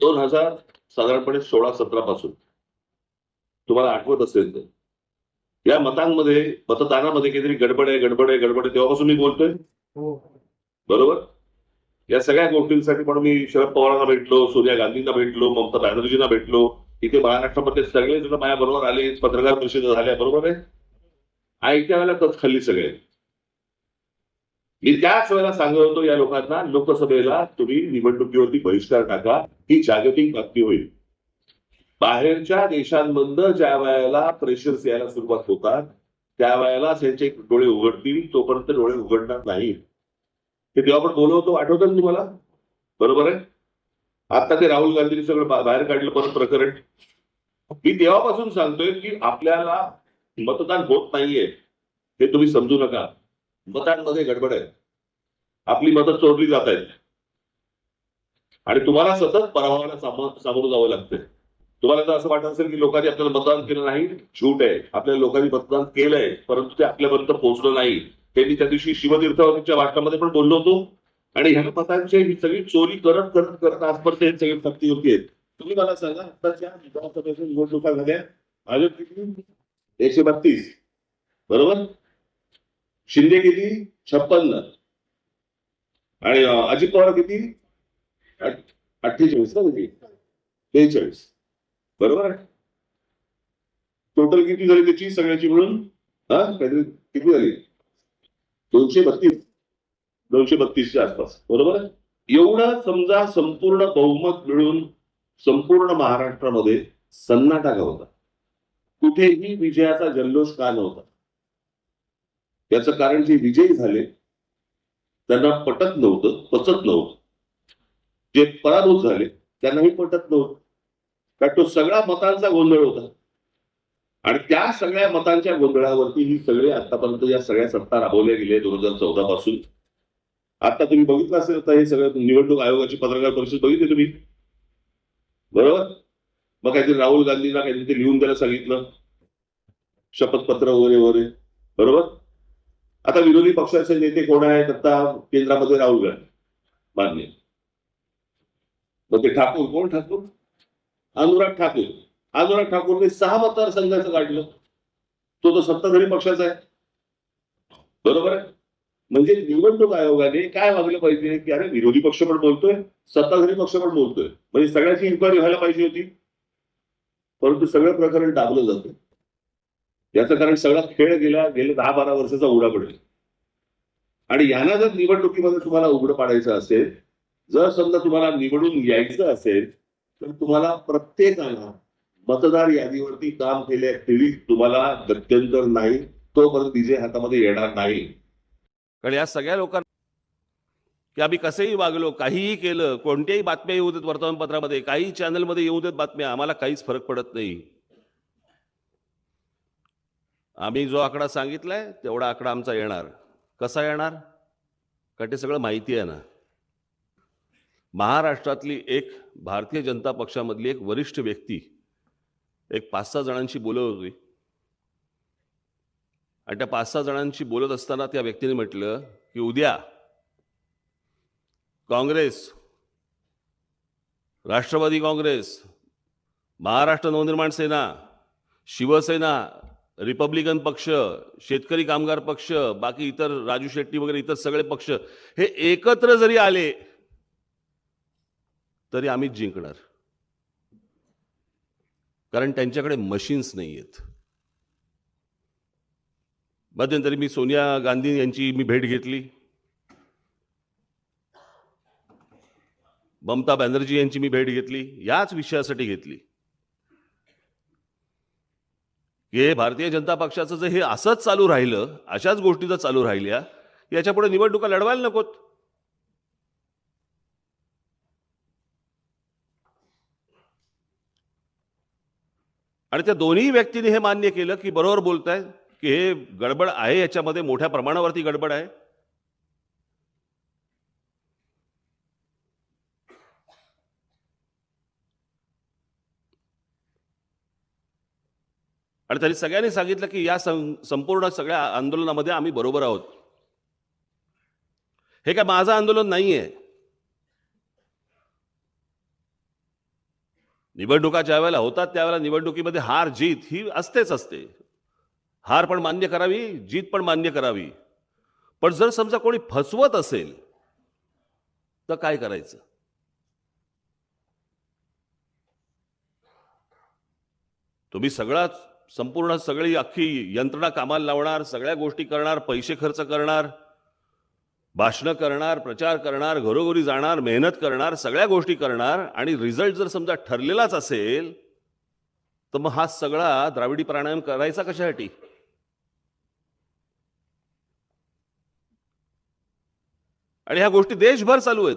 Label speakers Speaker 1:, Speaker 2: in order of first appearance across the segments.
Speaker 1: दोन हजार साधारणपणे सोळा सतरा पासून. तुम्हाला आठवत असेल तर या मतांमध्ये मतदानामध्ये काहीतरी गडबड आहे गडबड आहे गडबड आहे तेव्हापासून मी बोलतोय.
Speaker 2: हो.
Speaker 1: बरोबर? या सगळ्या गोष्टींसाठी पण मी शरद पवारांना भेटलो सोनिया गांधींना भेटलो ममता बॅनर्जींना भेटलो. इथे महाराष्ट्रामध्ये सगळे जण माझ्या बरोबर आले पत्रकार परिषद झाल्या बरोबर आहे? ऐकत्या वेळेला कच खाल्ली सगळे. मी त्याच वेळेला सांगत होतो या लोकांना लोकसभेला तुम्ही निवडणुकीवरती बहिष्कार टाका. ही जागतिक बातमी होईल. बाहेरच्या देशांमधनं ज्या वेळेला प्रेशर्स यायला सुरुवात होतात त्या वेळेला त्यांचे डोळे उघडतील तोपर्यंत डोळे उघडणार नाही ते तेव्हा आपण बोलवतो आठवतं तुम्हाला? बरोबर आहे? आता ते राहुल गांधींनी सगळं बाहेर काढलं परत प्रकरण. मी तेव्हापासून सांगतोय की आपल्याला मतदान होत नाहीये हे तुम्ही समजू नका. मतांमध्ये गडबड आहे. आपली मतं चोरली जात आहेत. आणि तुम्हाला सतत पराभवाला सामोरं जावं लागतंय. तुम्हाला जर असं वाटत असेल की लोकांनी आपल्याला मतदान केलं नाही झूट आहे. आपल्याला लोकांनी मतदान केलंय परंतु ते आपल्यापर्यंत पोहोचलं नाही. हे मी त्या दिवशी शिवतीर्थावरच्या भाषणामध्ये पण बोललो होतो. आणि ह्या मतांची ही सगळी चोरी करत करत करत आजपर्यंत हे सगळे सक्ती होती तुम्ही मला सांगा आताच्या विधानसभेच्या निवडणुका झाल्या. भाजप एकशे बत्तीस. बरोबर? शिंदे किती? छप्पन्न. आणि अजित पवार किती? अठ्ठेचाळीस ना म्हणजे? बेचाळीस बरोबर आहे? टोटल किती झाली त्याची सगळ्याची मिळून हा काहीतरी किती झाली? दोनशे बत्तीस. दोनशे बत्तीसच्या आसपास. बरोबर आहे? एवढं समजा संपूर्ण बहुमत मिळून संपूर्ण महाराष्ट्रामध्ये सन्नाटा का होता कुठेही विजयाचा जल्लोष का नव्हता? याचं कारण जे विजयी झाले त्यांना पटत नव्हतं पचत नव्हतं. जे पराभूत झाले त्यांनाही पटत नव्हतं. कारण तो सगळा मतांचा गोंधळ होता. आणि त्या सगळ्या मतांच्या गोंधळावरती ही सगळे आतापर्यंत या सगळ्या सत्ता राबवल्या गेल्या दोन हजार चौदा पासून. आता तुम्ही बघितलं असेल तर हे सगळं निवडणूक आयोगाची पत्रकार परिषद बघितली तुम्ही? बरोबर? मग काहीतरी राहुल गांधींना काहीतरी ते लिहून द्यायला सांगितलं. शपथपत्र वगैरे वगैरे. बरोबर? आता विरोधी पक्षाचे नेते कोण आहेत? आता केंद्रामध्ये राहुल गांधी. मान्य. मग ते ठाकूर कोण ठाकूर? अनुराग ठाकूर. अनुराग ठाकूरने सहा मतदारसंघाचं काढलं. तो तर सत्ताधारी पक्षाचा आहे. बरोबर आहे? म्हणजे निवडणूक आयोगाने काय वागलं पाहिजे? की अरे विरोधी पक्ष पण बोलतोय सत्ताधारी पक्ष पण बोलतोय. म्हणजे सगळ्याची इन्क्वायरी व्हायला पाहिजे होती. परंतु सगळं प्रकरण दाबलं जातं. याचं कारण सगळा खेळ गेला गेले दहा बारा वर्षाचा उघडा पडेल. आणि यांना जर निवडणुकीमध्ये तुम्हाला उघड पाडायचं असेल जर समजा तुम्हाला निवडून यायचं असेल तर तुम्हाला प्रत्येकाला मतदार यादीवरती काम केल्या खेळी तुम्हाला गत्यंतर नाही तोपर्यंत तिचे हातामध्ये येणार नाही.
Speaker 3: कारण या सगळ्या लोकांना की आम्ही कसंही वागलो काहीही केलं कोणत्याही बातम्या येऊ देत वर्तमानपत्रामध्ये काही चॅनलमध्ये येऊ देत बातम्या आम्हाला काहीच फरक पडत नाही. आम्ही जो आकडा सांगितलाय तेवढा आकडा आमचा येणार. कसा येणार? का ते सगळं माहिती आहे ना. महाराष्ट्रातली एक भारतीय जनता पक्षामधली एक वरिष्ठ व्यक्ती एक पाच सहा जणांशी बोलत होती. आणि त्या पाच सहा जणांशी बोलत असताना त्या व्यक्तीने म्हटलं की उद्या Congress Rashtravadi Congress Maharashtra Navnirman Sena Shivsena Republican पक्ष शेतकरी कामगार पक्ष बाकी इतर राजू शेट्टी वगैरे इतर सगळे पक्ष हे एकत्र जरी आले तरी आम्हीच जिंकणार. कारण त्यांच्याकडे मशीन्स नाही आहेत मध्यंतरी मी सोनिया गांधी यांची मी भेट घेतली. ममता बॅनर्जी यांची मी भेट घेतली. याच विषयासाठी घेतली. हे भारतीय जनता पक्षाचं जर हे असंच चालू राहिलं अशाच गोष्टी जर चालू राहिल्या याच्यापुढे निवडणुका लढवायला नकोत. आणि त्या दोन्ही व्यक्तींनी हे मान्य केलं की बरोबर बोलताय की हे गडबड आहे याच्यामध्ये मोठ्या प्रमाणावरती गडबड आहे. आणि त्यांनी सगळ्यांनी सांगितलं की या सं- संपूर्ण सगळ्या आंदोलनामध्ये आम्ही बरोबर आहोत. हे काय माझं आंदोलन नाही आहे निवडणुका ज्या वेळेला होतात त्यावेळेला निवडणुकीमध्ये हार जीत ही असतेच असते. हार पण मान्य करावी जीत पण मान्य करावी. पण जर समजा कोणी फसवत असेल तर काय करायचं? तुम्ही सगळाच संपूर्ण सगळी अख्खी यंत्रणा कामाला लावणार सगळ्या गोष्टी करणार पैसे खर्च करणार भाषणं करणार प्रचार करणार घरोघरी जाणार मेहनत करणार सगळ्या गोष्टी करणार आणि रिझल्ट जर समजा ठरलेलाच असेल तर मग हा सगळा द्राविडी प्राणायाम करायचा कशासाठी? आणि ह्या गोष्टी देशभर चालू आहेत.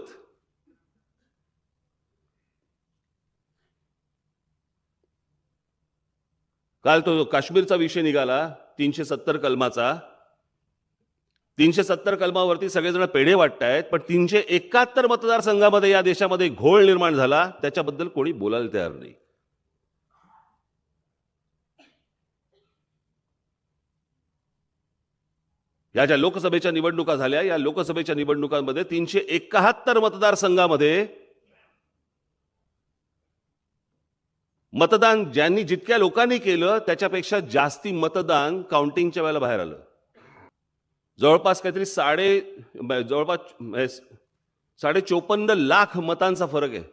Speaker 3: काल तो काश्मीरचा विषय निघाला तीनशे सत्तर कलमाचा. तीनशे सत्तर कलमावरती सगळेजण पेढे वाटतायत पण तीनशे एकाहत्तर मतदारसंघामध्ये या देशामध्ये घोळ निर्माण झाला त्याच्याबद्दल कोणी बोलायला तयार नाही. या ज्या लोकसभेच्या निवडणुका झाल्या या लोकसभेच्या निवडणुकांमध्ये तीनशे एकाहत्तर मतदारसंघामध्ये मतदान ज्यांनी जितक्या लोकांनी केलं त्याच्यापेक्षा जास्ती मतदान काउंटिंगच्या वेळेला बाहेर आलं. जवळपास काहीतरी साडे जवळपास साडे चोपन्न लाख मतांचा फरक आहे.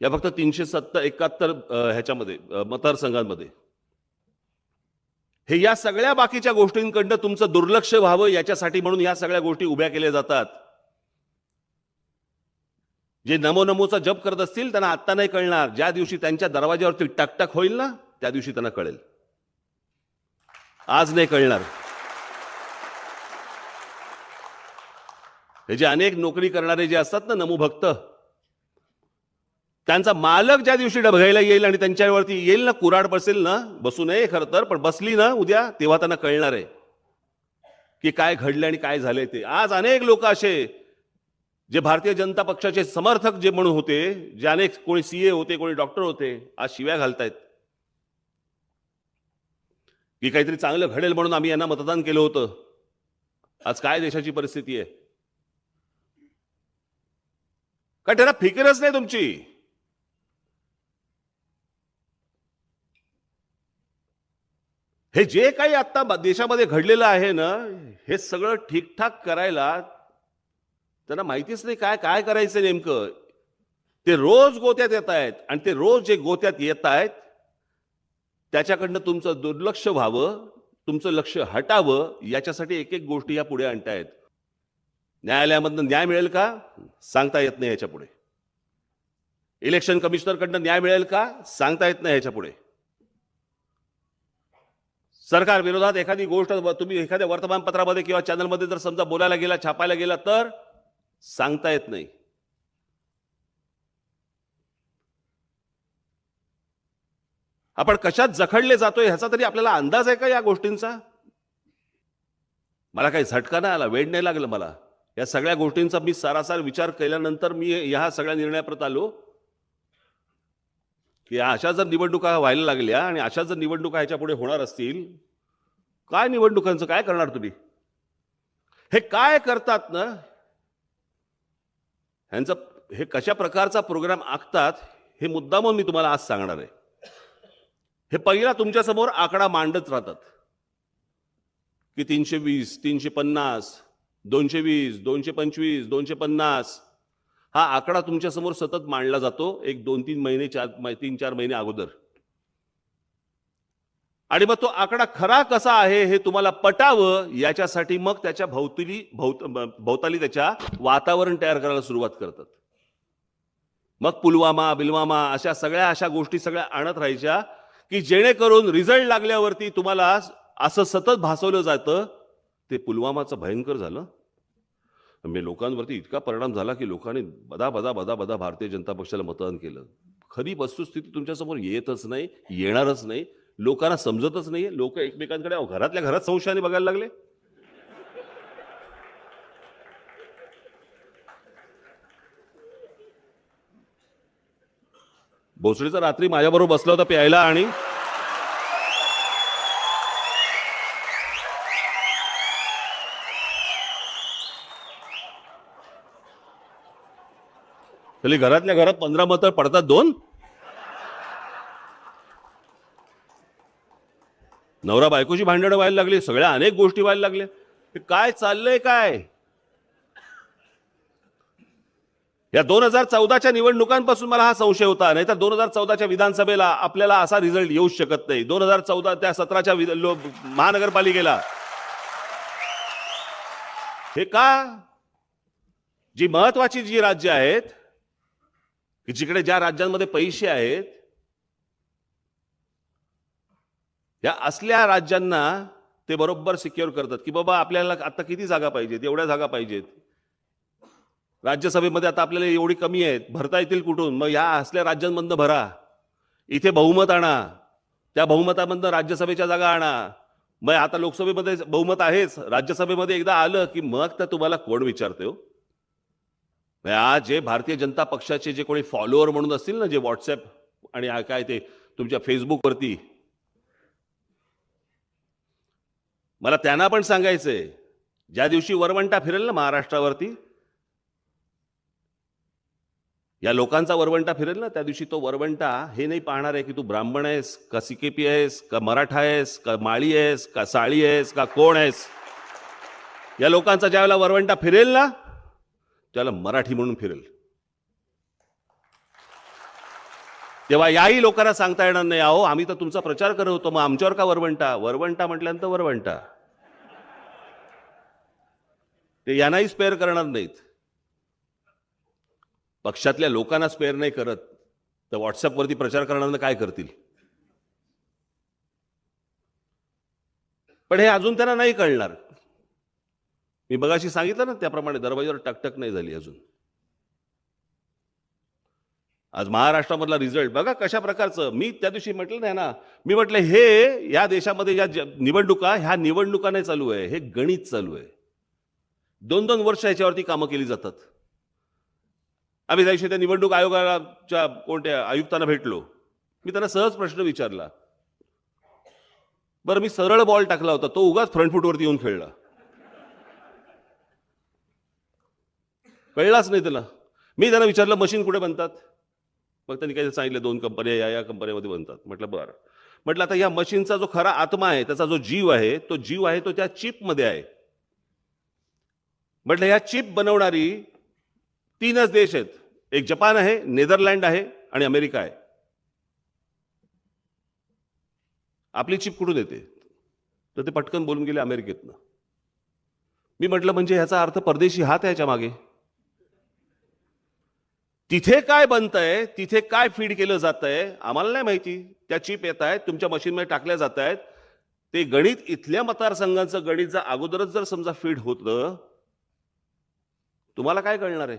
Speaker 3: या फक्त तीनशे सत्तर एकाहत्तर ह्याच्यामध्ये मतदारसंघांमध्ये. हे या सगळ्या बाकीच्या गोष्टींकडनं तुमचं दुर्लक्ष व्हावं याच्यासाठी म्हणून या सगळ्या गोष्टी उभ्या केल्या जातात. जे नमो नमोचा जप करत असतील त्यांना आत्ता नाही कळणार. ज्या दिवशी त्यांच्या दरवाज्यावरती टकटक होईल ना त्या दिवशी त्यांना कळेल. आज नाही कळणार. हे जे अनेक नोकरी करणारे जे असतात ना नमुभक्त त्यांचा मालक ज्या दिवशी डबघायला येईल आणि त्यांच्यावरती येईल ना कुराड बसेल ना बसू नये खरं तर पण बसली ना उद्या तेव्हा त्यांना कळणार आहे की काय घडलं आणि काय झालंय ते. आज अनेक लोक असे जे भारतीय जनता पक्षाचे समर्थक जे म्हणून होते जे अनेक कोणी सीए होते कोणी डॉक्टर होते आज शिव्या घालतायत. की काहीतरी चांगलं घडेल म्हणून आम्ही यांना मतदान केलं होतं. आज काय देशाची परिस्थिती आहे? काय त्यांना फिकरच नाही तुमची. हे जे काही आता देशामध्ये घडलेलं आहे ना हे सगळं ठीकठाक करायला त्यांना माहितीच नाही काय काय करायचं नेमकं. ते रोज गोत्यात येत आहेत आणि ते रोज जे गोत्यात येत आहेत त्याच्याकडनं तुमचं दुर्लक्ष व्हावं तुमचं लक्ष हटावं याच्यासाठी एक एक गोष्टी या पुढे आणतायत. न्यायालयामधनं न्याय मिळेल का? सांगता येत नाही याच्यापुढे इलेक्शन कमिशनरकडनं न्याय मिळेल का? सांगता येत नाही याच्यापुढे सरकार विरोधात एखादी गोष्ट तुम्ही एखाद्या वर्तमानपत्रामध्ये किंवा चॅनलमध्ये जर समजा बोलायला गेला छापायला गेला तर सांगता येत नाही. आपण कशात जखडले जातोय ह्याचा तरी आपल्याला अंदाज आहे का या गोष्टींचा? मला काही झटका नाही आला वेळ नाही लागलं मला. या सगळ्या गोष्टींचा मी सारासार विचार केल्यानंतर मी ह्या सगळ्या निर्णयाप्रत आलो. की अशा जर निवडणुका व्हायला लागल्या आणि अशा जर निवडणुका ह्याच्या पुढे होणार असतील काय निवडणुकांचं काय करणार तुम्ही? हे काय करतात ना? ह्यांचं हे कशा प्रकारचा प्रोग्राम आखतात हे मुद्दामून मी तुम्हाला आज सांगणार आहे. हे पहिला तुमच्यासमोर आकडा मांडत राहतात. की तीनशे वीस तीनशे पन्नास दोनशे वीस दोनशे पंचवीस दोनशे पन्नास. हा आकडा तुमच्यासमोर सतत मांडला जातो एक दोन तीन महिने चार तीन चार महिने अगोदर. आणि मग तो आकडा खरा कसा आहे हे तुम्हाला पटावं याच्यासाठी मग त्याच्या भोवतली भोवत भोवताली त्याच्या वातावरण तयार करायला सुरुवात करतात. मग पुलवामा बिलवामा अशा सगळ्या अशा गोष्टी सगळ्या आणत राहायच्या की जेणेकरून रिझल्ट लागल्यावरती तुम्हाला असं सतत भासवलं जातं ते पुलवामाचं भयंकर झालं. म्हणजे लोकांवरती इतका परिणाम झाला की लोकांनी बदा बदा बदा बदा भारतीय जनता पक्षाला मतदान केलं. खरी वस्तुस्थिती तुमच्यासमोर येतच नाही येणारच नाही. लोकांना समजतच नाहीये. लोक एकमेकांकडे घरातल्या घरात संशयाने बघायला लागले. भोसडीचा रात्री माझ्याबरोबर बसला होता प्यायला आणि त्याला घरातल्या घरात पंधरा मतं पडतात दोन. नवरा बायकोची भांडणं व्हायला लागली सगळ्या अनेक गोष्टी व्हायला लागल्या. काय चाललंय काय? या दोन हजार चौदाच्या निवडणुकांपासून मला हा संशय होता नाही तर दोन हजार चौदाच्या विधानसभेला आपल्याला असा रिझल्ट येऊ शकत नाही. दोन हजार चौदा त्या सतराच्या महानगरपालिकेला. हे का? जी महत्वाची जी राज्य आहेत की जिकडे ज्या राज्यांमध्ये पैसे आहेत या असल्या राज्यांना ते बरोबर सिक्युअर करतात. की बाबा आपल्याला आता किती जागा पाहिजेत? एवढ्या जागा पाहिजेत. राज्यसभेमध्ये आता आपल्याला एवढी कमी आहेत. भरता येतील कुठून? मग या असल्या राज्यांमधनं भरा. इथे बहुमत आणा. त्या बहुमतामधनं राज्यसभेच्या जागा आणा. मग आता लोकसभेमध्ये बहुमत आहेच. राज्यसभेमध्ये एकदा आलं की मग तर तुम्हाला कोण विचारते हो? आज जे भारतीय जनता पक्षाचे जे कोणी फॉलोअर म्हणून असतील ना जे व्हॉट्सअप आणि काय ते तुमच्या फेसबुकवरती मला त्यांना पण सांगायचंय ज्या दिवशी वरवंटा फिरेल ना महाराष्ट्रावरती या लोकांचा वरवंटा फिरेल ना त्या दिवशी तो वरवंटा हे नाही पाहणार आहे की तू ब्राह्मण आहेस का सिकेपी आहेस का मराठा आहेस का माळी आहेस का साळी आहेस का कोण आहेस. या लोकांचा ज्यावेळेला वरवंटा फिरेल ना त्याला मराठी म्हणून फिरेल. तेव्हा याही लोकांना सांगता येणार नाही अहो आम्ही तर तुमचा प्रचार करत होतो मग आमच्यावर का वरवंटा? वरवंटा म्हटल्यानंतर वरवंटा. ते यांनाही स्पेअर करणार नाहीत. पक्षातल्या लोकांना स्पेअर नाही करत. तर व्हॉट्सअपवरती प्रचार करणार काय करतील? पण हे अजून त्यांना नाही कळणार. मी बघाशी सांगितलं ना त्याप्रमाणे दरवाजावर टकटक नाही झाली अजून. आज महाराष्ट्रामधला रिझल्ट बघा कशा प्रकारचं. मी त्या दिवशी म्हटलं नाही ना मी म्हटलं हे या देशामध्ये या निवडणुका ह्या निवडणुका नाही चालू आहे हे गणित चालू आहे. दोन दोन वर्ष याच्यावरती कामं केली जातात. आम्ही त्या दिवशी त्या निवडणूक आयोगाच्या कोणत्या आयुक्तांना भेटलो. मी त्यांना सहज प्रश्न विचारला. बरं मी सरळ बॉल टाकला होता तो उगाच फ्रंटफुटवरती येऊन खेळला. कळलाच नाही त्याला. मी त्यांना विचारलं मशीन कुठे बनतात? मग त्यांनी काही सांगितलं दोन कंपन्या या या कंपन्यामध्ये बनतात. म्हटलं बरं. म्हटलं आता या मशीनचा जो खरा आत्मा आहे त्याचा जो जीव आहे तो जीव आहे तो त्या चिपमध्ये आहे. म्हटलं ह्या चिप बनवणारी तीनच देश आहेत. एक जपान आहे नेदरलँड आहे आणि अमेरिका आहे. आपली चिप कुठून येते? तर ते पटकन बोलून गेले अमेरिकेतनं. मी म्हटलं म्हणजे ह्याचा अर्थ परदेशी हात याच्या मागे. तिथे काय बनतंय तिथे काय फीड केलं जात आहे आम्हाला नाही माहिती. त्या चिप येत आहेत तुमच्या मशीनमध्ये टाकल्या जात आहेत. ते गणित इथल्या मतदारसंघांचं गणित जर अगोदरच जर समजा फीड होतं तुम्हाला काय कळणार आहे?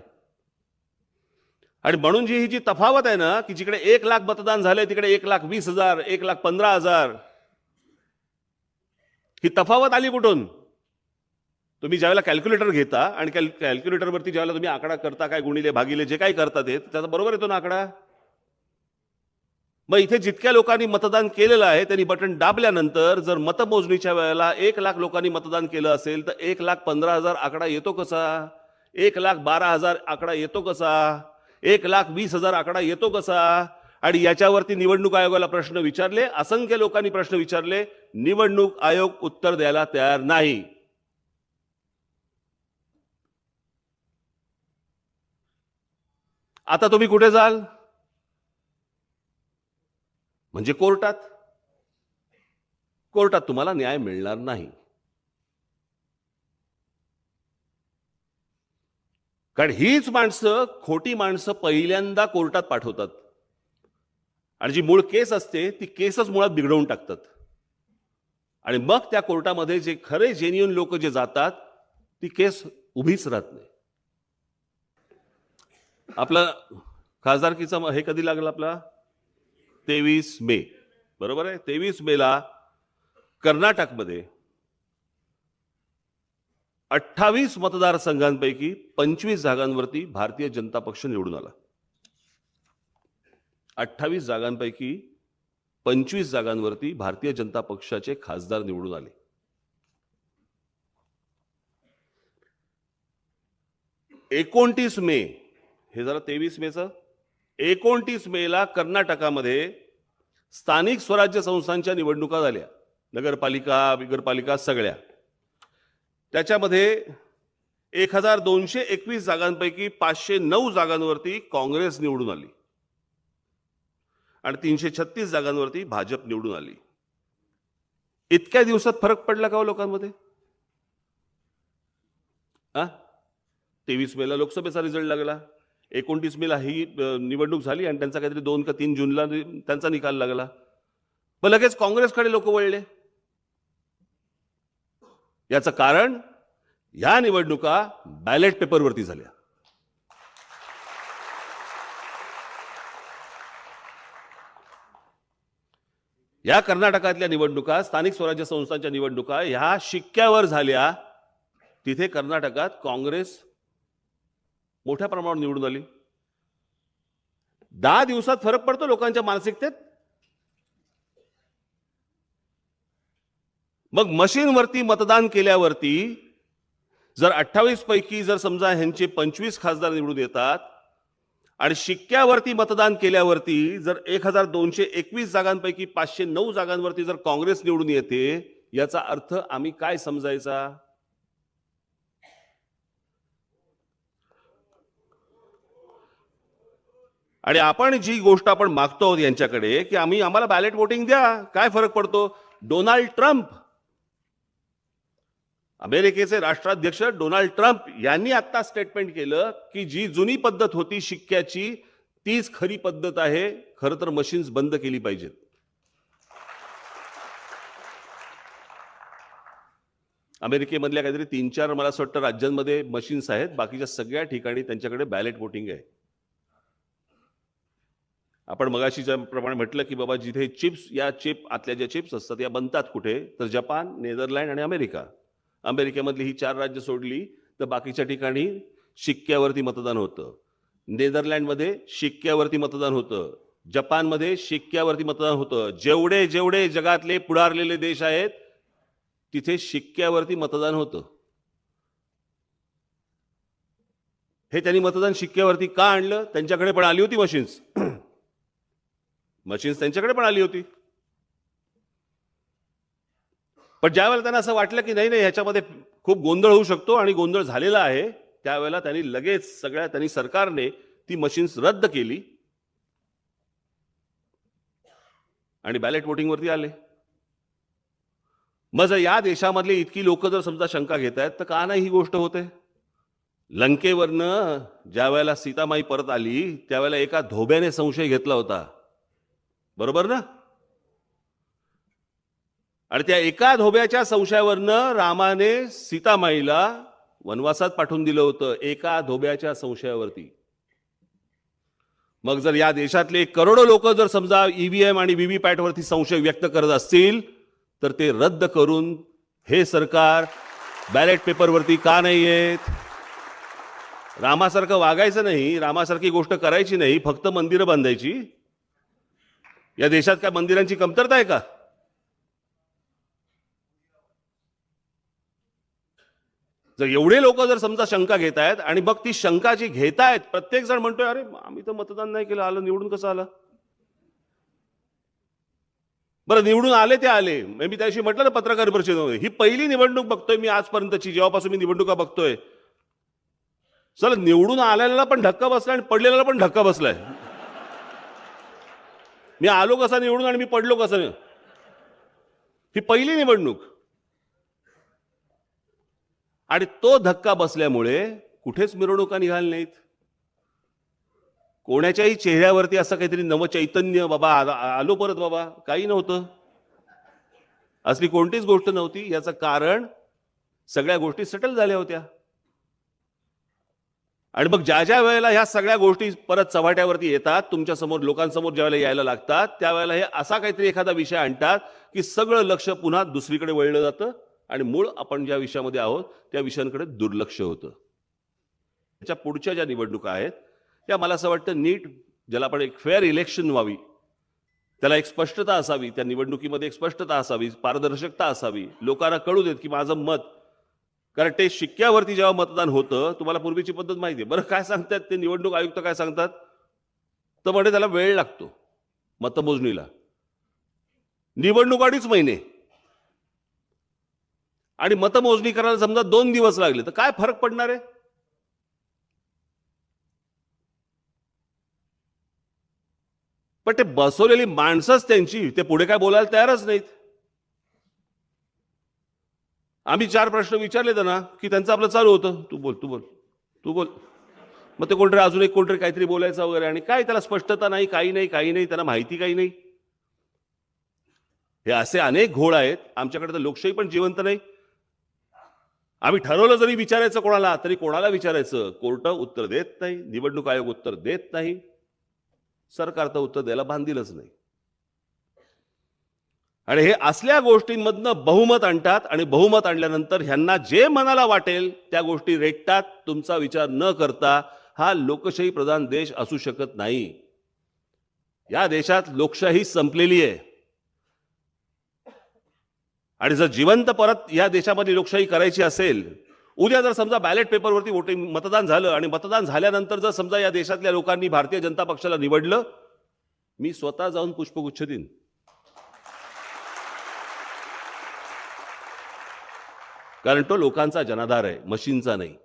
Speaker 3: आणि म्हणून जी ही जी तफावत आहे ना की जिकडे एक लाख मतदान झाले तिकडे एक लाख वीस हजार एक लाख पंधरा हजार ही तफावत आली कुठून? तुम्ही ज्यावेळेला कॅल्क्युलेटर घेता आणि कॅल कॅल्क्युलेटरवरती ज्यावेळेला तुम्ही आकडा करता काय गुणिले भागिले जे काही करता ते त्याचा बरोबर येतो ना आकडा? मग इथे जितक्या लोकांनी मतदान केलेलं आहे त्यांनी बटन दाबल्यानंतर जर मतमोजणीच्या वेळेला एक लाख लोकांनी मतदान केलं असेल तर एक लाख पंधरा हजार आकडा येतो कसा? एक लाख बारा हजार आकडा येतो कसा? एक लाख वीस हजार आकडा येतो कसा? आणि याच्यावरती निवडणूक आयोगाला प्रश्न विचारले असंख्य लोकांनी प्रश्न विचारले निवडणूक आयोग उत्तर द्यायला तयार नाही. आता तुम्ही कुठे जाल? म्हणजे कोर्टात? कोर्टात तुम्हाला न्याय मिळणार नाही. कारण हीच माणसं खोटी माणसं पहिल्यांदा कोर्टात पाठवतात. आणि जी मूळ केस असते ती केसच मुळात बिघडवून टाकतात. आणि मग त्या कोर्टामध्ये जे खरे जेन्युन लोक जे जातात ती केस उभीच राहत नाही. आपला खासदारकीचा हे कधी लागला आपला? तेवीस मे. बरोबर आहे? तेवीस मेला कर्नाटकमध्ये अठ्ठावीस मतदारसंघांपैकी पंचवीस जागांवरती भारतीय जनता पक्ष निवडून आला. अठ्ठावीस जागांपैकी पंचवीस जागांवरती भारतीय जनता पक्षाचे खासदार निवडून आले. एकोणतीस मे हे जरा तेवीस मेचं. एकोणतीस मेला कर्नाटकामध्ये स्थानिक स्वराज्य संस्थांच्या निवडणुका झाल्या. नगरपालिका बिगरपालिका सगळ्या. त्याच्यामध्ये एक हजार दोनशे एकवीस जागांपैकी पाचशे नऊ जागांवरती काँग्रेस निवडून आली. आणि तीनशे छत्तीस जागांवरती भाजप निवडून आली. इतक्या दिवसात फरक पडला का हो लोकांमध्ये? तेवीस मेला लोकसभेचा रिझल्ट लागला. एकोणतीस मेला ही निवडणूक झाली आणि त्यांचा काहीतरी दोन का तीन जूनला त्यांचा निकाल लागला. मग लगेच काँग्रेसकडे लोक वळले. याचं कारण या निवडणुका बॅलेट पेपरवरती झाल्या. या कर्नाटकातल्या निवडणुका स्थानिक स्वराज्य संस्थांच्या निवडणुका ह्या शिक्क्यावर झाल्या. तिथे कर्नाटकात काँग्रेस मोठ्या प्रमाणावर निवडून आली. दहा दिवसात फरक पडतो लोकांच्या मानसिकतेत. मग मशीनवरती मतदान केल्यावरती जर अठ्ठावीस पैकी जर समजा ह्यांचे पंचवीस खासदार निवडून येतात आणि शिक्क्यावरती मतदान केल्यावरती जर एक हजार दोनशे एकवीस जागांपैकी पाचशे नऊ जागांवरती जर काँग्रेस निवडून येते याचा अर्थ आम्ही काय समजायचा? आणि आपण जी गोष्ट आपण मागतो आहोत यांच्याकडे की आम्ही आम्हाला बॅलेट वोटिंग द्या. काय फरक पडतो? Donald Trump. अमेरिकेचे राष्ट्राध्यक्ष डोनाल्ड ट्रम्प यांनी आता स्टेटमेंट केलं की जी जुनी पद्धत होती शिक्क्याची तीच खरी पद्धत आहे. खरं तर मशीन्स बंद केली पाहिजेत. अमेरिकेमधल्या काहीतरी तीन चार मला असं वाटतं राज्यांमध्ये मशीन्स आहेत. बाकीच्या सगळ्या ठिकाणी त्यांच्याकडे बॅलेट वोटिंग आहे. आपण मगाशी प्रमाणे म्हटलं की बाबा जिथे चिप्स या चिप आतल्या ज्या चिप्स असतात या बनतात कुठे? तर जपान नेदरलँड आणि अमेरिका. अमेरिकेमधली ही चार राज्य सोडली तर बाकीच्या ठिकाणी शिक्क्यावरती मतदान होतं. नेदरलँडमध्ये शिक्क्यावरती मतदान होतं. जपानमध्ये शिक्क्यावरती मतदान होतं. जेवढे जेवढे जगातले पुढारलेले देश आहेत तिथे शिक्क्यावरती मतदान होतं. हे त्यांनी मतदान शिक्क्यावरती का आणलं? त्यांच्याकडे पण आली होती मशीन्स मशीन्स त्यांच्याकडे पण आली होती. पण ज्यावेळेला त्यांना असं वाटलं की नाही नाही ह्याच्यामध्ये खूप गोंधळ होऊ शकतो आणि गोंधळ झालेला आहे त्यावेळेला त्यांनी लगेच सगळ्या त्यांनी सरकारने ती मशीन्स रद्द केली. आणि बॅलेट वोटिंगवरती आले. मग जर या देशामधली इतकी लोक जर समजा शंका घेत आहेत तर का नाही ही गोष्ट होते? लंकेवरनं ज्या वेळेला सीतामाई परत आली त्यावेळेला एका धोब्याने संशय घेतला होता. बरोबर ना? आणि त्या एका धोब्याच्या संशयावरनं रामाने सीतामाईला वनवासात पाठवून दिलं होतं एका धोब्याच्या संशयावरती. मग जर या देशातले करोडो लोक जर समजा ईव्हीएम आणि व्हीव्हीपॅटवरती संशय व्यक्त करत असतील तर ते रद्द करून हे सरकार बॅलेट पेपरवरती का नाही येत? रामासारखं वागायचं नाही रामासारखी गोष्ट करायची नाही फक्त मंदिरं बांधायची. या देशात काय मंदिरांची कमतरता आहे का? जर एवढे लोक जर समजा शंका घेत आहेत आणि मग ती शंका जी घेत आहेत प्रत्येक जण म्हणतोय अरे आम्ही तर मतदान नाही केलं आलं निवडून कसं आलं? बरं निवडून आले ते आले. मी त्याशी म्हटलं ना पत्रकार परिषदेमध्ये. ही पहिली निवडणूक बघतोय मी आजपर्यंतची जेव्हापासून मी निवडणुका बघतोय. चला निवडून आलेल्याला पण धक्का बसला आणि पडलेल्याला पण धक्का बसलाय. मी आलो कसा निवडून आणि मी पडलो कसं ही पहिली निवडणूक. आणि तो धक्का बसल्यामुळे कुठेच मिरवणुका निघाल्या नाहीत. कोणाच्याही चेहऱ्यावरती असं काहीतरी नवचैतन्य बाबा आलो परत बाबा. काही नव्हतं. असली कोणतीच गोष्ट नव्हती. याचं कारण सगळ्या गोष्टी सेटल झाल्या होत्या. आणि मग ज्या ज्या वेळेला ह्या सगळ्या गोष्टी परत चव्हाट्यावरती येतात तुमच्यासमोर लोकांसमोर ज्या वेळेला यायला लागतात त्यावेळेला हे असा काहीतरी एखादा विषय आणतात की सगळं लक्ष पुन्हा दुसरीकडे वळलं जातं आणि मूळ आपण ज्या विषयामध्ये आहोत त्या विषयांकडे दुर्लक्ष होतं. त्याच्या पुढच्या ज्या निवडणुका आहेत त्या मला असं वाटतं नीट ज्याला आपण एक फेअर इलेक्शन व्हावी त्याला एक स्पष्टता असावी त्या निवडणुकीमध्ये एक स्पष्टता असावी पारदर्शकता असावी लोकांना कळू देत की माझं मत कारण ते शिक्क्यावरती जेव्हा मतदान होतं तुम्हाला पूर्वीची पद्धत माहिती आहे. बरं काय सांगतात ते? निवडणूक आयुक्त काय सांगतात? तर म्हणजे त्याला वेळ लागतो मतमोजणीला. निवडणूक अडीच महिने. आणि मतमोजणी करायला समजा दोन दिवस लागले तर काय फरक पडणार आहे? पण ते बसवलेली माणसंच त्यांची ते पुढे काय बोलायला तयारच नाहीत. आम्ही चार प्रश्न विचारले त्यांना की त्यांचं आपलं चालू होतं. तू बोल तू बोल तू बोल. मग ते कोणतरी अजून एक कोणतरी काहीतरी बोलायचं वगैरे आणि काय त्याला स्पष्टता नाही काही नाही काही नाही त्यांना माहिती काही नाही. हे असे अनेक घोळ आहेत. आमच्याकडे तर लोकशाही पण जिवंत नाही. आम्ही ठरवलं जरी विचारायचं कोणाला तरी कोणाला विचारायचं? कोर्ट उत्तर देत नाही निवडणूक आयोग उत्तर देत नाही. सरकार तर उत्तर द्यायला बांधीलच नाही. आणि हे असल्या गोष्टींमधनं बहुमत आणतात आणि बहुमत आणल्यानंतर ह्यांना जे मनाला वाटेल त्या गोष्टी रेटतात. तुमचा विचार न करता हा लोकशाही प्रधान देश असू शकत नाही. या देशात लोकशाही संपलेली आहे. आणि जर जिवंत परत या देशामध्ये लोकशाही करायची असेल उद्या जर समजा बॅलेट पेपरवरती वोटिंग मतदान झालं आणि मतदान झाल्यानंतर जर समजा या देशातल्या लोकांनी भारतीय जनता पक्षाला निवडलं मी स्वतः जाऊन पुष्पगुच्छ देईन. कारण तो लोकांचा जनाधार आहे मशीनचा नाही.